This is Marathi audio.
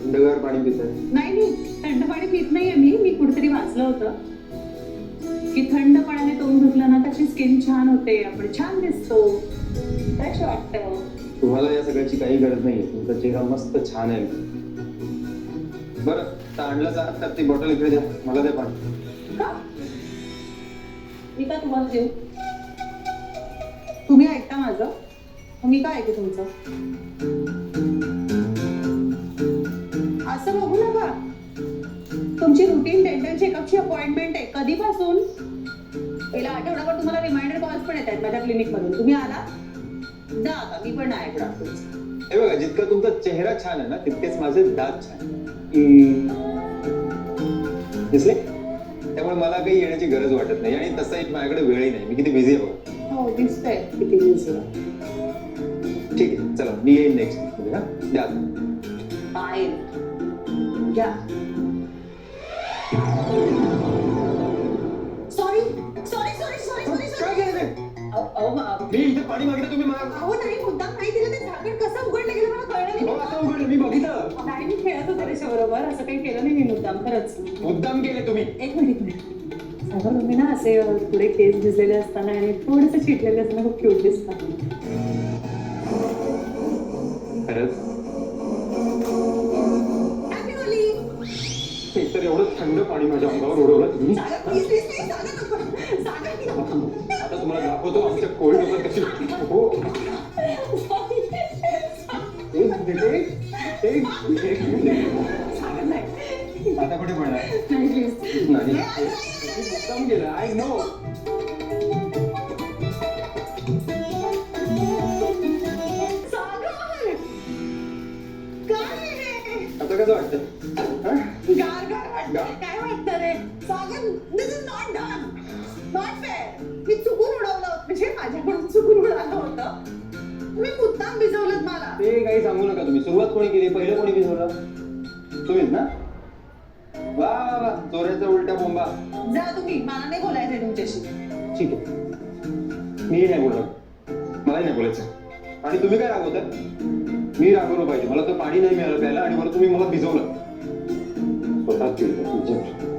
थंडगार पाणी पित आहे. नाही नाही थंड पाणी पित नाहीये मी. मी कुठेतरी वाचलं होतं की थंड पाण्याने तोंड धुतलं ना त्याची स्किन छान होते आपण छान दिसतो. फ्रेश वाटतं तुम्हाला या सगळ्याची काही गरज नाहीये. तुमचा चेहरा मस्त छान आहे. बरं तर आणलं जा तर ती बॉटल इकडे द्या. मला द्या पाणी. का? मी का तुम्हाला देऊ? तुम्ही ऐकता माझं? मी काय ऐकू तुमचं? असं बघू नका. तुमची रुटीन डेंटल चेकअपची अपॉइंटमेंट आहे कधीपासून? पहिला आठवडाभर तुम्हाला रिमाइंडर कॉल्स पण येत आहेत माझ्या क्लिनिक मधून तुम्ही आला? जा आता मी पण नाही ऐकणार तुमचं. हे बघा जितका तुमचा चेहरा छान आहे ना तितकेच माझे दात छान आहे. दिसले? त्यामुळे मला काही येण्याची गरज वाटत नाही. आणि तसंही माझ्याकडे वेळही नाही. मी किती बिझी आहे बघा. हो दिसतंय किती busy आहे. ठीक आहे चला मी येईन नेक्स्ट हा? द्या. बाय घ्या sorry sorry sorry sorry sorry काय सॉरी केलं ते? अहो मी इथे पाणी मागितलं तुम्ही मला नाही मुद्दाम नाही दिलं ते झाकण कसं उघडलं गेलं मला कळलं हो, नाही आता उघडलं मी बघितलं. नाही मी खेळत होते त्याच्या बरोबर असं काही केलं नाही मी मुद्दाम खरंच. मुद्दाम केले तुम्ही. एक मिनिट एक मिनिट. सागर तुम्ही ना असे अ, पुढे केस भिजलेले असताना आणि थोडेसे चिटलेले असताना खूप क्यूट दिसतात. खरंच? एकतर एवढं थंड पाणी माझ्या अंगावर उडवलं तुम्ही. आता तुम्हाला दाखवतो आमच्या कोळी लोक कशी हो. एक मिनिट एक एक आता कुठे पडणार नाही. मुद्दाम आय नो आता कसं वाटतं? गार गार. काय वाटतं रे? Sagar this is not done not fair मी चुकून उडवलं म्हणजे माझ्याकडून चुकून उडालं होतं. तुम्ही मुद्दाम भिजवलं मला. ते काही सांगू नका तुम्ही. सुरुवात कोणी केली? पहिलं कोणी भिजवलं? तुम्हीच ना? वा वा. वा चोऱ्याचा उलटा बोंबा. जा तुम्ही. मला नाही बोलायचंय तुमच्याशी. ठीक आहे. मी नाही बोलणार मलाही नाही बोलायचं आणि तुम्ही काय रागवताय मी रागवलं पाहिजे. मला तर पाणी नाही मिळालं प्यायला आणि मला तुम्ही मला भिजवलं. स्वतः